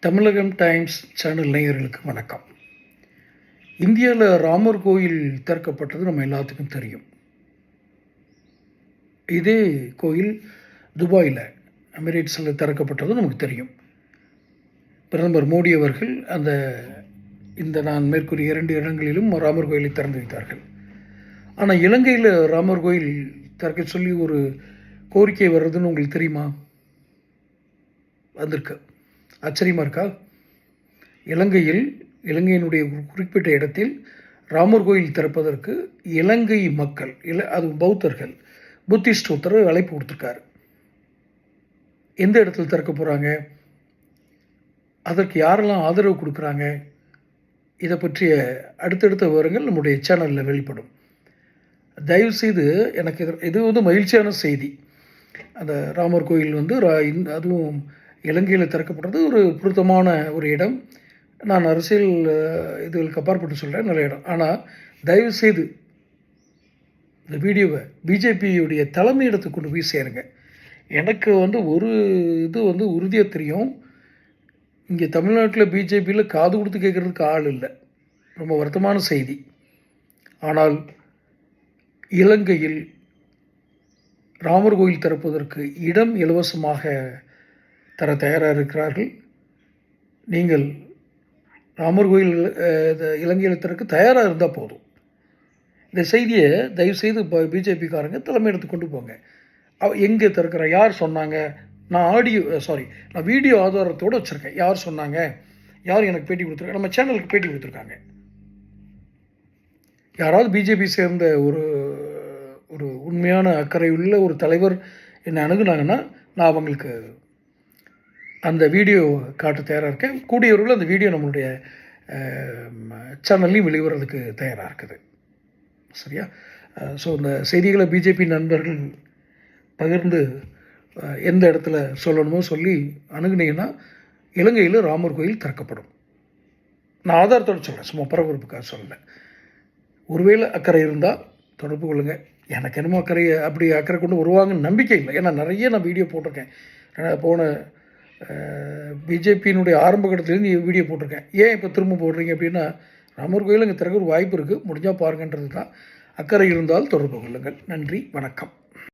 தமிழகம் times channel நேயர்களுக்கு வணக்கம். இந்தியாவில் ராமர் கோயில் திறக்கப்பட்டது நம்ம எல்லாத்துக்கும் தெரியும். இதே கோயில் துபாயில் எமிரேட்ஸில் திறக்கப்பட்டது நமக்கு தெரியும். பிரதமர் மோடி அவர்கள் அந்த இந்த நான் மேற்கூறிய இரண்டு இடங்களிலும் ராமர் கோயிலை திறந்து வைத்தார்கள். ஆனால் இலங்கையில் ராமர் கோயில் திறக்க சொல்லி ஒரு கோரிக்கை வர்றதுன்னு உங்களுக்கு தெரியுமா? வந்திருக்கு. ஆச்சரியமாக இருக்கா? இலங்கையில் இலங்கையினுடைய குறிப்பிட்ட இடத்தில் ராமர் கோயில் திறப்பதற்கு இலங்கை மக்கள் இல அது பௌத்தர்கள் புத்திஸ்ட் ஒருத்தர் அழைப்பு கொடுத்துருக்காரு. எந்த இடத்துல திறக்க போகிறாங்க அதற்கு யாரெல்லாம் ஆதரவு கொடுக்குறாங்க? இதை பற்றிய அடுத்தடுத்த விவரங்கள் நம்முடைய சேனலில் வெளிப்படும். தயவுசெய்து எனக்கு இது இது வந்து மகிழ்ச்சியான செய்தி. அந்த ராமர் கோயில் வந்து ரா- இந் அதுவும் இலங்கையில் திறக்கப்பட்டது ஒரு பொருத்தமான ஒரு இடம். நான் அரசியல் இதுகளுக்கு அப்பாற்பட்டு சொல்கிறேன் நல்ல இடம். ஆனால் தயவுசெய்து இந்த வீடியோவை பிஜேபியுடைய தலைமையிடத்துக்கு கொண்டு போய் சேருங்க. எனக்கு வந்து ஒரு இது வந்து உறுதியாக தெரியும். இங்கே தமிழ்நாட்டில் பிஜேபியில் காது கொடுத்து கேட்குறதுக்கு ஆள் இல்லை. ரொம்ப வருத்தமான செய்தி. ஆனால் இலங்கையில் ராமர் கோயில் திறப்பதற்கு இடம் இலவசமாக தர தயாராக இருக்கிறார்கள். நீங்கள் ராமர் கோயில் இது இலங்கையில் திறக்க தயாராக இருந்தால் போதும். இந்த செய்தியை தயவுசெய்து இப்போ பிஜேபிக்காரங்க தலைமையிடத்துக்கு கொண்டு போங்க. அவ எங்கே திறக்கிற யார் சொன்னாங்க? நான் ஆடியோ சாரி நான் வீடியோ ஆதாரத்தோடு வச்சுருக்கேன். யார் சொன்னாங்க? யார் எனக்கு பேட்டி கொடுத்துருக்காங்க நம்ம சேனலுக்கு பேட்டி கொடுத்துருக்காங்க. யாராவது பிஜேபி சேர்ந்த ஒரு ஒரு உண்மையான அக்கறை உள்ள ஒரு தலைவர் என்னை அணுகுனாங்கன்னா நான் அவங்களுக்கு அந்த வீடியோ காட்ட தயாராக இருக்கேன். கூடியவர்கள் அந்த வீடியோ நம்மளுடைய சேனல்லையும் வெளிவரதுக்கு தயாராக இருக்குது. சரியா? ஸோ இந்த செய்திகளை பிஜேபி நண்பர்கள் பகிர்ந்து எந்த இடத்துல சொல்லணுமோ சொல்லி அணுகுனீங்கன்னா இலங்கையில் ராமர் கோயில் திறக்கப்படும். நான் ஆதாரத்தோடு சொல்கிறேன் சும்மா பரபரப்புக்காக சொல்லலை. ஒருவேளை அக்கறை இருந்தால் தொடர்பு கொள்ளுங்கள் எனக்கு என்னமோ அக்கறை அப்படி அக்கறை கொண்டு வருவாங்கன்னு நம்பிக்கை இல்லை. ஏன்னா நிறைய நான் வீடியோ போட்டிருக்கேன். போன பிஜேபியினுடைய ஆரம்ப கட்டத்துலேருந்து வீடியோ போட்டிருக்கேன். ஏன் இப்போ திரும்ப போடுறீங்க அப்படின்னா ராமர் கோயில் இங்கே திறக்க ஒரு வாய்ப்பு இருக்குது முடிஞ்சால் பாருங்கன்றது தான் அக்கறை இருந்தால் தொடர்பு கொள்ளுங்கள். நன்றி வணக்கம்.